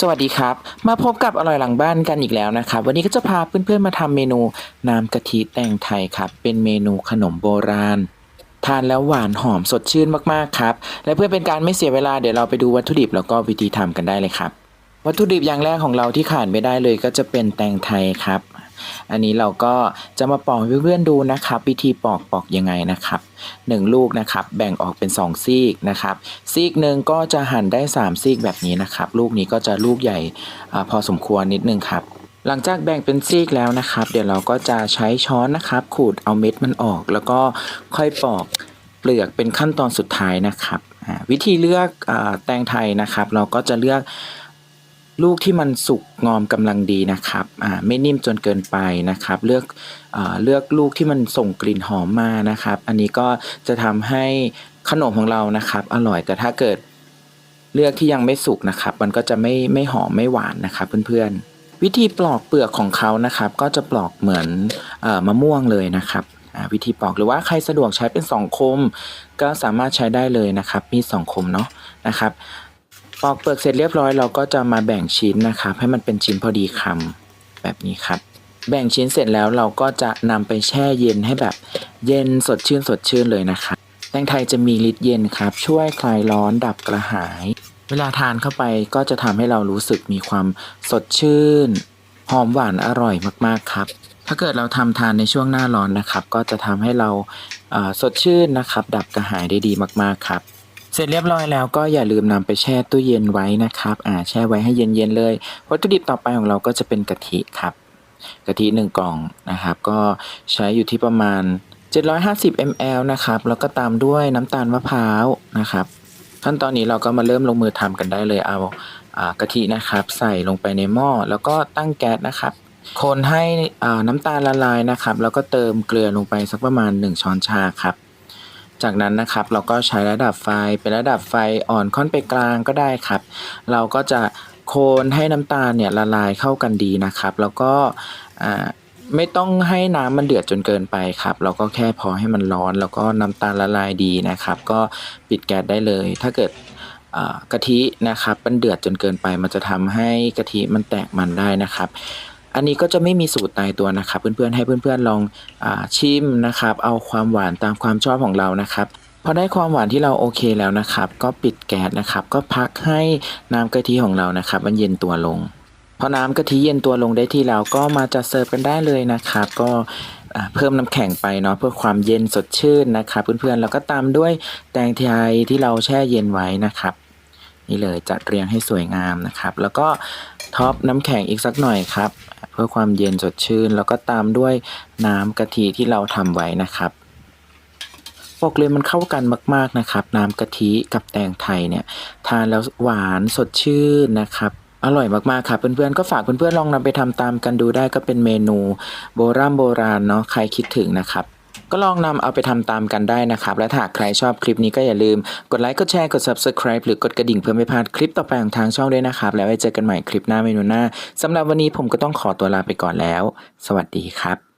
สวัสดีครับ มาพบกับอร่อยหลังบ้านกันอีกแล้วนะครับ วันนี้ก็จะพาเพื่อนๆมาทำเมนูน้ำกะทิแตงไทยครับ เป็นเมนูขนมโบราณ ทานแล้วหวานหอมสดชื่นมากๆครับ และเพื่อเป็นการไม่เสียเวลาเดี๋ยวเราไปดูวัตถุดิบแล้วก็วิธีทำกันได้เลยครับ วัตถุดิบอย่างแรกของเราที่ขาดไม่ได้เลยก็จะเป็นแตงไทยครับ อันนี้เราก็จะมาปอกเพื่อนๆดูนะครับ วิธีปอกปอกยังไงนะครับหนึ่งลูกนะครับ แบ่งออกเป็นสองซีกนะครับ ซีกหนึ่งก็จะหั่นได้สามซีกแบบนี้นะครับ ลูกนี้ก็จะลูกใหญ่อพอสมควรนิดนึงครับหลังจากแบ่งเป็นซีกแล้วนะครับ เดี๋ยวเราก็จะใช้ช้อนนะครับ ขูดเอาเม็ดมันออก แล้วก็ค่อยปอกเปลือกเป็นขั้นตอนสุดท้ายนะครับวิธีเลือกอแตงไทยนะครับ เราก็จะเลือก ลูกที่มันสุกงอมกำลังดีนะครับอ่าไม่นิ่มจนเกินไปนะครับ เลือกอาเลือกลูกที่มันส่งกลิ่นหอมมานะครับ อันนี้ก็จะทำให้ขนมของเรานะครับ อร่อยแต่ถ้าเกิดเลือกที่ยังไม่สุกนะครับ มันก็จะไม่ไม่หอมไม่หวานนะครับเพื่อนๆ วิธีปลอกเปลือกของเขานะครับ ก็จะปลอกเหมือนเออมะม่วงเลยนะครับอ่าวิธีปลอกหรือว่าใครสะดวกใช้เป็นสองคม ก็สามารถใช้ได้เลยนะครับ มีสองคมเนาะนะครับ ปอกเปลือกเสร็จเรียบร้อยเราก็จะมาแบ่งชิ้นนะครับให้มันเป็นชิ้นพอดีคำแบบนี้ครับ แบ่งชิ้นเสร็จแล้วเราก็จะนำไปแช่เย็นให้แบบเย็นสดชื่นสดชื่นเลยนะครับแตงไทยจะมีฤทธิ์เย็นครับ ช่วยคลายร้อนดับกระหาย เวลาทานเข้าไปก็จะทำให้เรารู้สึกมีความสดชื่นหอมหวานอร่อยมากๆครับ ถ้าเกิดเราทำทานในช่วงหน้าร้อนนะครับ ก็จะทำให้เราสดชื่นนะครับ ดับกระหายได้ดีมากๆครับ เสร็จเรียบร้อยแล้วก็อย่าลืมนำไปแช่ตู้เย็นไว้นะครับ อ่าแช่ไว้ให้เย็นๆเลย วัตถุดิบต่อไปของเราก็จะเป็นกะทิครับ กะทิหนึ่งกล่องนะครับ ก็ใช้อยู่ที่ประมาณ 750 ml นะครับ แล้วก็ตามด้วยน้ำตาลมะพร้าวนะครับ ขั้นตอนนี้เราก็มาเริ่มลงมือทำกันได้เลยเอาอากะทินะครับ ใส่ลงไปในหม้อแล้วก็ตั้งแก๊สนะครับ คนให้น้ำตาลละลายนะครับ แล้วก็เติมเกลือลงไปสักประมาณ 1 ช้อนชาครับ จากนั้นนะครับเราก็ใช้ระดับไฟเป็นระดับไฟอ่อนค่อนไปกลางก็ได้ครับ เราก็จะโคนให้น้ำตาลเนี่ยละลายเข้ากันดีนะครับ แล้วก็ไม่ต้องให้น้ำมันเดือดจนเกินไปครับ เราก็แค่พอให้มันร้อน แล้วก็น้ำตาลละลายดีนะครับ ก็ปิดแก๊สได้เลย ถ้าเกิดกะทินะครับมันเดือดจนเกินไป มันจะทำให้กะทิมันแตกมันได้นะครับ อันนี้ก็จะไม่มีสูตรตายตัวนะครับ เพื่อนๆให้เพื่อนๆลองอชิมนะครับ เอาความหวานตามความชอบของเรานะครับพอได้ความหวานที่เราโอเคแล้วนะครับ ก็ปิดแก๊สนะครับ ก็พักให้น้ำกะทิของเรานะครับ มันเย็นตัวลงพอน้ำกะทิเย็นตัวลงได้ที่แล้วก็มาจัดเสิร์ฟกันได้เลยนะครับ ก็เพิ่มน้ำแข็งไปเนาะเพื่อความเย็นสดชื่นนะครับ เพื่อนๆแล้วก็ตามด้วยแตงไทยที่เราแช่เย็นไว้นะครับ นี่เลยจัดเรียงให้สวยงามนะครับ แล้วก็ท็อปน้ำแข็งอีกสักหน่อยครับ เพื่อความเย็นสดชื่น แล้วก็ตามด้วยน้ำกะทิที่เราทำไว้นะครับบอกเลยมันเข้ากันมาก ๆนะครับ น้ำกะทิกับแตงไทยเนี่ย ทานแล้วหวานสดชื่นนะครับอร่อยมาก ๆครับเพื่อน ๆ ก็ฝากเพื่อน ๆ ลองนำไปทำตามกันดูได้ก็เป็นเมนูโบราณโบราณเนาะใครคิดถึงนะครับ ก็ลองนำเอาไปทำตามกันได้นะครับ และถ้าหากใครชอบคลิปนี้ก็อย่าลืม กดไลค์ กดแชร์ กด subscribe หรือกดกระดิ่งเพื่อไม่พลาดคลิปต่อไปของทางช่องด้วยนะครับ แล้วไว้เจอกันใหม่คลิปหน้าเมนูหน้าสำหรับวันนี้ผมก็ต้องขอตัวลาไปก่อนแล้ว สวัสดีครับ